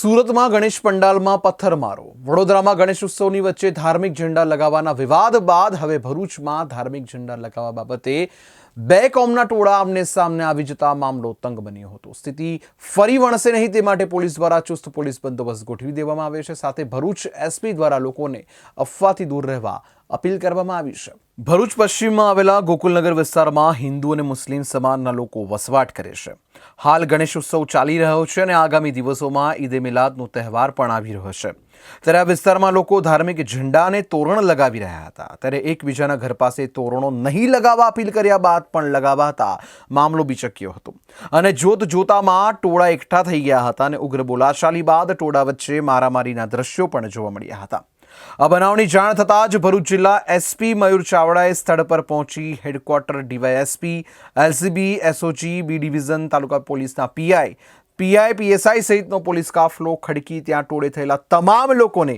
સુરતમાં ગણેશ પંડાલમાં પથ્થરમારો. વડોદરામાં ગણેશ ઉત્સવની વચ્ચે ધાર્મિક ઝંડા લગાવવાના વિવાદ બાદ હવે ભરૂચમાં ધાર્મિક ઝંડા લગાવવા બાબતે બે કોમના ટોળા આમને સામને આવી જતા મામલો તંગ બન્યો હતો. સ્થિતિ ફરી વણસે નહીં તે માટે પોલીસ દ્વારા ચુસ્ત પોલીસ બંદોબસ્ત ગોઠવી દેવામાં આવ્યો છે. સાથે ભરૂચ એસપી દ્વારા લોકોને અફવાથી દૂર રહેવા અપીલ કરવામાં આવી છે. ભરૂચ પશ્ચિમમાં આવેલા ગોકુલનગર વિસ્તારમાં હિન્દુ અને મુસ્લિમ સમાજના લોકો વસવાટ કરે છે. હાલ ગણેશ ઉત્સવ ચાલી રહ્યો છે અને આગામી દિવસોમાં ઈદે મિલાદનો તહેવાર પણ આવી રહ્યો છે. ત્યારે આ વિસ્તારમાં લોકો ધાર્મિક ઝંડા અને તોરણ લગાવી રહ્યા હતા. ત્યારે એકબીજાના ઘર પાસે તોરણો નહીં લગાવવા અપીલ કર્યા બાદ પણ લગાવાતા મામલો બિચક્યો હતો. અને જોત જોતામાં ટોળા એકઠા થઈ ગયા હતા અને ઉગ્ર બોલાચાલી બાદ ટોળા વચ્ચે મારામારીના દ્રશ્યો પણ જોવા મળ્યા હતા. આ બનાવની જાણ થતાં જ ભરૂચ જિલ્લા એસપી મયુર ચાવડાએ સ્થળ પર પહોંચી headquarter DYSP, LCB, SOG, B division, taluka પોલીસના પીઆઈ પીઆઈ, પીએસઆઈ સહિતનો પોલીસ કાફલો ખડકી ત્યાં ટોળે થયેલા તમામ લોકોને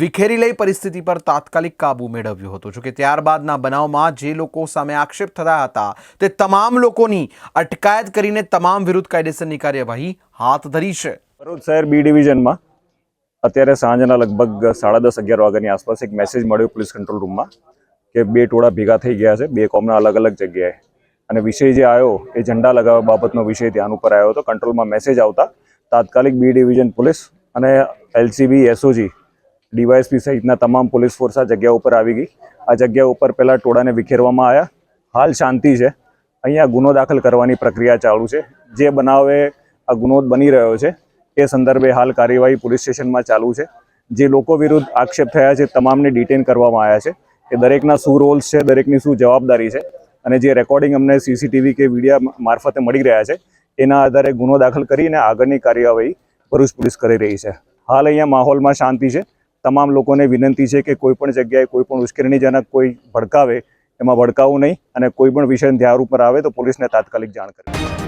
વિખેરી લઈ પરિસ્થિતિ પર તાત્કાલિક કાબુ મેળવ્યો હતો. જોકે ત્યારબાદના બનાવમાં જે લોકો સામે આક્ષેપ થતા હતા તે તમામ લોકોની અટકાયત કરીને તમામ વિરુદ્ધ કાયદેસરની કાર્યવાહી હાથ ધરી છે. ભરૂચ શહેર બી ડિવિઝનમાં અત્યારે સાંજના લગભગ સાડા દસ અગિયાર વાગ્યાની આસપાસ એક મેસેજ મળ્યો પોલીસ કંટ્રોલ રૂમમાં કે બે ટોળા ભેગા થઈ ગયા છે, બે કોમના અલગ અલગ જગ્યાએ. અને વિષય જે આવ્યો એ ઝંડા લગાવવા બાબતનો વિષય ધ્યાન ઉપર આવ્યો હતો. કંટ્રોલમાં મેસેજ આવતા તાત્કાલિક બી ડિવિઝન પોલીસ અને એલસીબી એસઓજી ડીવાયએસપી સહિતના તમામ પોલીસ ફોર્સ આ જગ્યા ઉપર આવી ગઈ. આ જગ્યા ઉપર પહેલાં ટોળાને વિખેરવામાં આવ્યા. હાલ શાંતિ છે. અહીંયા ગુનો દાખલ કરવાની પ્રક્રિયા ચાલુ છે. જે બનાવે આ ગુનો બની રહ્યો છે એ સંદર્ભે હાલ કાર્યવાહી પોલીસ સ્ટેશનમાં ચાલુ છે. જે લોકો વિરુદ્ધ આક્ષેપ થયા છે, તમામને ડિટેન કરવામાં આવ્યા છે. એ દરેકના શું રોલ્સ છે, દરેકની શું જવાબદારી છે અને જે રેકોર્ડિંગ અમને સીસીટીવી કે વિડીયા મારફતે મળી રહ્યા છે, એના આધારે ગુનો દાખલ કરીને આગળની કાર્યવાહી ભરૂચ પોલીસ કરી રહી છે. હાલ અહીંયા માહોલમાં શાંતિ છે. તમામ લોકોને વિનંતી છે કે કોઈ પણ જગ્યાએ કોઈ પણ ઉશ્કેરણીજનક કોઈ ભડકાવે, એમાં ભડકાવું નહીં અને કોઈ પણ વિષય ધ્યાન ઉપર આવે તો પોલીસને તાત્કાલિક જાણ કરવી.